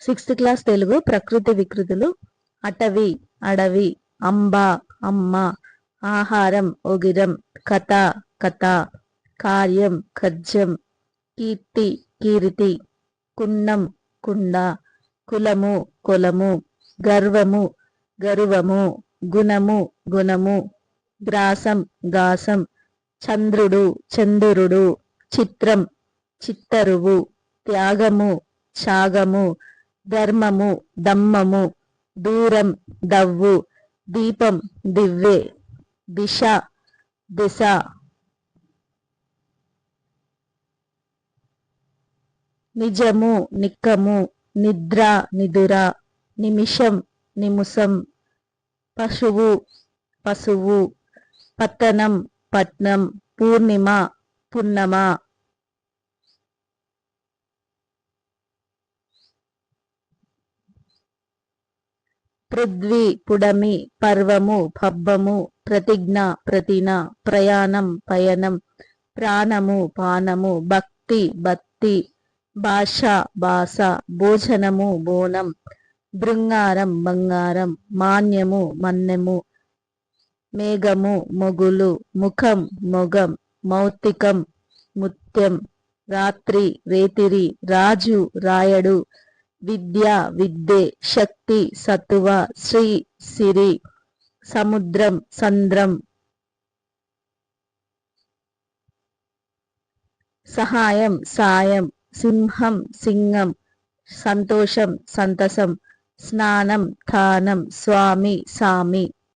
Sixth class Telugu ప్రకృతి వికృతులు అటవి అడవి అంబ అమ్మ ఆహారం ఒగిరం కథ కథ కార్యం ఖర్జం కీర్తి కీర్తి కుండం కుండ కులము కులము గర్వము గర్వము గుణము గుణము గ్రాసం గాసం చంద్రుడు చంద్రుడు చిత్రం చిత్తరువు త్యాగము త్యాగము ధర్మము దమ్మము దూరం దవ్వు దీపం దివ్వే దిశ దిశ. నిజము నిక్కము నిద్ర నిదుర నిమిషం నిముసం పశువు పశువు పతనం పట్నం పూర్ణిమ పున్నమ. పృథ్వీ పుడమి పర్వము పబ్బము ప్రతిజ్ఞ ప్రతిన ప్రయాణం పయనం ప్రాణము పానము భక్తి భక్తి భాష భాష భోజనము బోనం బృంగారం బంగారం మాన్యము మన్నెము మేఘము మొగులు ముఖం మొగం మౌతికం ముత్యం రాత్రి రేతిరి రాజు రాయడు విద్య విద్దే శక్తి సత్తువ శ్రీ సిరి సముద్రం సంద్రం సహాయం సాయం సింహం సింగం సంతోషం సంతసం స్నానం థానం స్వామి సామి